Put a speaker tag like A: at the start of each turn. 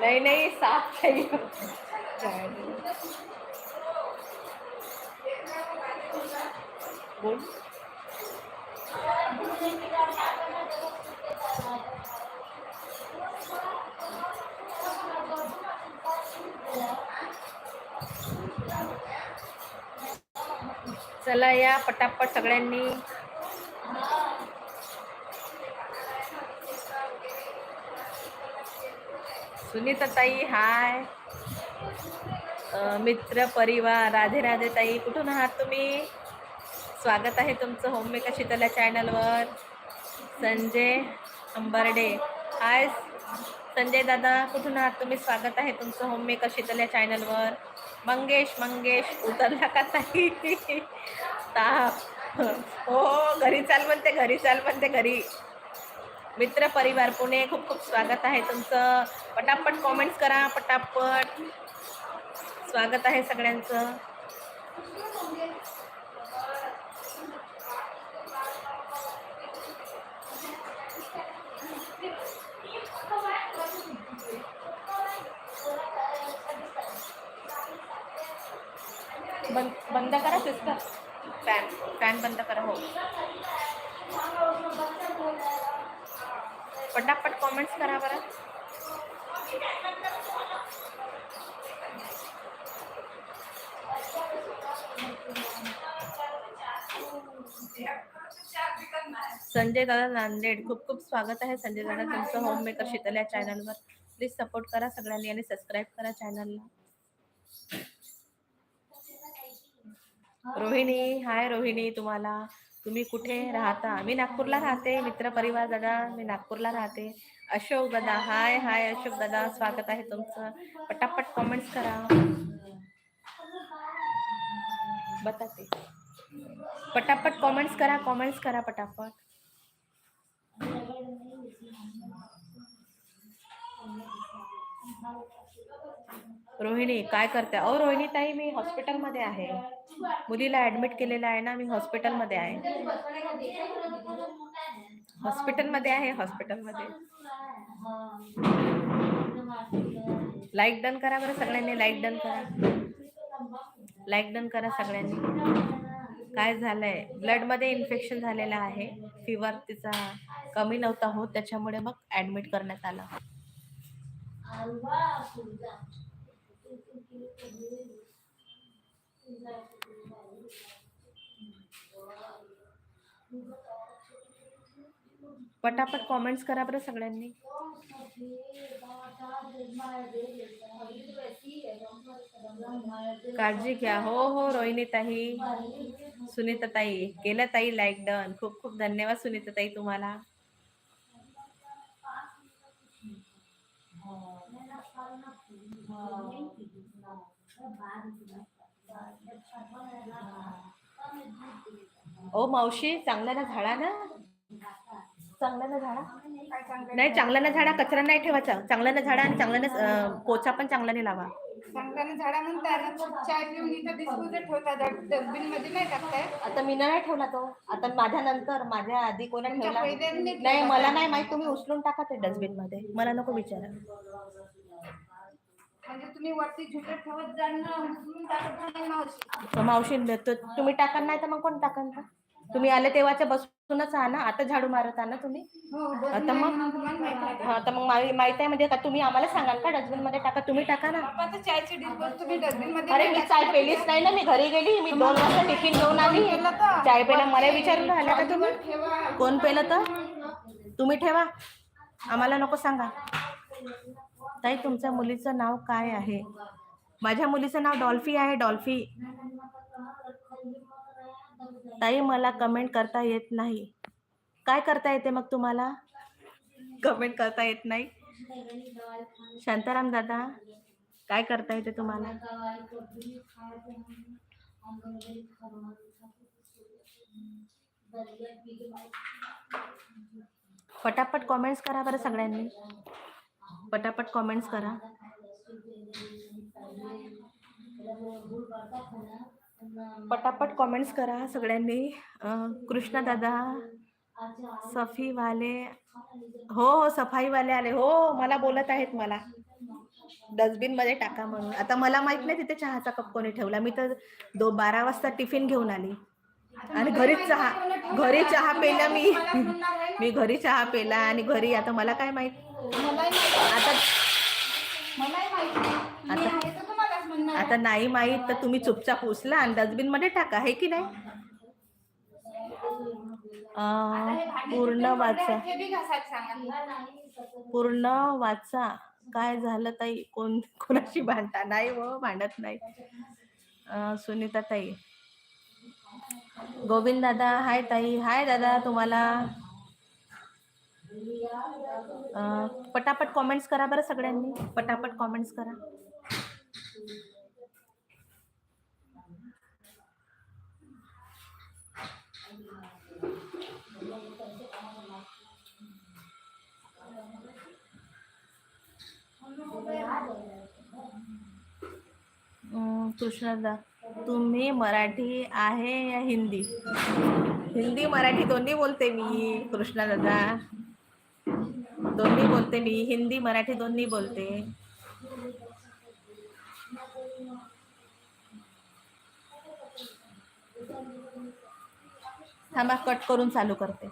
A: नहीं नहीं साफ चाहिए। बोल। चला या पटापट सगळ्यांनी. सुनीता ताई हाय मित्र परिवार राधे राधे ताई कुठून आहात तुम्ही? स्वागत आहे तुमचं होममेकर शीतला चॅनलवर. संजय अंबर्डे. हाय संजय दादा कुठून आहात तुम्ही? स्वागत आहे तुमचं होममेकर शीतल या चॅनलवर. मंगेश मंगेश उतरला का ताई? ताप. हो, हो घरी चाल म्हणते घरी चाल म्हणते घरी. मित्र परिवार पुणे खूप खूप स्वागत आहे तुमचं. पटापट कॉमेंट्स करा पटापट. स्वागत आहे सगळ्यांचं. बंद बंद करा सिस्टर. फॅन फॅन बंद करा हो. पटापट कॉमेंट्स करा बरं. संजय दादा नांदेड खूप खूप स्वागत आहे. संजय दादा तुमचं होम मेकर शीतल या चॅनलवर प्लीज सपोर्ट करा सगळ्यांनी आणि सबस्क्राईब करा चॅनलला रोहिणी हाय रोहिणी तुम्हाला. तुम्ही कुठे राहता? मी नागपूरला राहते मित्र परिवार दादा मी नागपूरला राहते. अशोक दादा हाय हाय अशोक दादा स्वागत आहे तुमचं. पटापट कॉमेंट्स करा. बताते. पटापट कॉमेंट्स करा कॉमेंट्स करा पटापट. रोहिणी काय करते? अहो रोहिणी ताई मी हॉस्पिटलमध्ये आहे. मुलीला ऍडमिट केलेलं आहे ना मी हॉस्पिटलमध्ये आहे. हॉस्पिटलमध्ये आहे हॉस्पिटलमध्ये. लाईक डन करा बरं सगळ्यांनी लाईक डन करा. लाईक डन करा सगळ्यांनी. काय झालंय? ब्लडमध्ये इन्फेक्शन झालेलं आहे. फिवर तिचा कमी नव्हता होत त्याच्यामुळे मग ऍडमिट करण्यात आलं. पटापट कॉमेंट्स करा बरं सगळ्यांनी. काळजी घ्या. हो हो रोहिणी ताई सुनीता ताई केलं ताई लाईक डन खूप खूप धन्यवाद सुनीता ताई तुम्हाला. ओ मावशी चांगल्यानं झाडा ना? चांगल्यानं झाडा? नाही चांगल्यानं झाडा कचरा नाही ठेवायचा. चांगल्यानं झाडा आणि चांगल्यानं पोचा पण चांगल्याने लावा.
B: चांगल्याने झाडा म्हणतात. चाय पिऊन इथं डिस्पोजल ठेवतात. डस्टबिनमध्ये नाही टाकताय
A: आता मी नाही ठेवला तो. आता माझ्या नंतर माझ्या आधी कोणा ठेवला? नाही मला नाही माहीत. तुम्ही उचलून टाका ते डस्टबिनमध्ये मला नको विचारा.
B: म्हणजे तुम्ही वरती ठेवत उचलून टाकत मावशी.
A: तुम्ही टाकाल नाही तर मग कोण टाकाल का? तुम्ही आले तेव्हाच्या बसूनच आहा ना आता झाडू मारत आहा ना तुम्ही.
B: हो
A: आता मग?
B: माहीत आहे का?
A: हा तर मग माही- माहीत आहे म्हणजे का तुम्ही आम्हाला सांगाल का? डस्टबिनमध्ये टाका तुम्ही टाका ना.
B: बाबा आता चायची डिस्पोज तुम्ही डस्टबिनमध्ये
A: अरे मी चाय पेलीच नाही ना मी घरी गेली मी दोन वाजता टिफिन घेऊन आली. चाय पेला मला विचारून राहिला का तुम्ही? कोण पेलं तर? तुम्ही ठेवा. आम्हाला नको सांगा. ताई तुमच्या मुलीचं नाव काय आहे? माझ्या मुलीचं नाव डॉल्फी आहे डॉल्फी. ताई मला कमेंट करता येत नाही. काय करता येते मग तुम्हाला? कमेंट करता येत नाही. शांताराम दादा काय करता येते तुम्हाला? पटापट कॉमेंट्स करा बरं सगळ्यांनी. पटापट कॉमेंट्स करा. पटापट कॉमेंट्स करा सगळ्यांनी. अं, कृष्णा दादा सफीवाले हो हो सफाईवाले आले. हो मला बोलत आहेत मला. डस्टबिनमध्ये टाका म्हणून. आता मला माहीत नाही तिथे चहाचा कप कोणी ठेवला. मी तर दो बारा वाजता टिफिन घेऊन आली. आणि घरीच चहा घरी चहा पेला मी. मी घरी चहा पेला आणि घरी आता मला काय माहीत? आता आता- नाही माहीत तर तुम्ही चुपचाप उचला आणि डस्टबिनमध्ये टाका हे की नाही? पूर्ण वाचा.
B: हे
A: पूर्ण वाचा. काय झालं ताई? कोण कोणाशी भांडता? नाही व भांडत नाही. सुनीता ताई. गोविंद दादा हाय ताई. हाय दादा तुम्हाला. पटापट कॉमेंट्स करा बरं सगळ्यांनी. पटापट कॉमेंट्स करा. कृष्णदा तुम्ही मराठी आहे या हिंदी? हिंदी मराठी दोन्ही बोलते मी कृष्णा दादा बोलते मी. हिंदी मराठी दोन्ही बोलते. थांबा कट करून चालू करते.